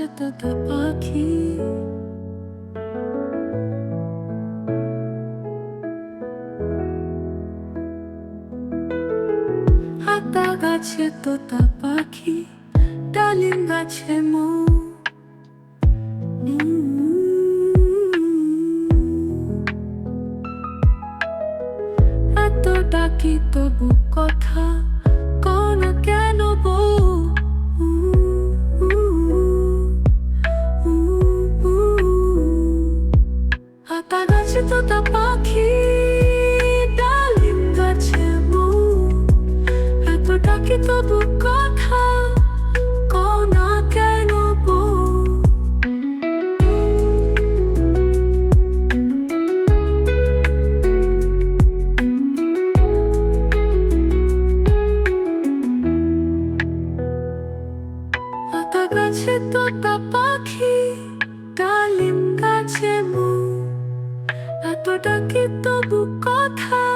গাছে তোতা পাখি। হাতা গাছে তোতা পাখি ডালিম গাছে মৌ। এত ডাকি তবু কথা। তোতা পাখি ডালিম গাছে মৌ এত ডাকি তবু কথা? কন কেন গাছে তোতা পাখি এত কি তবু কথা?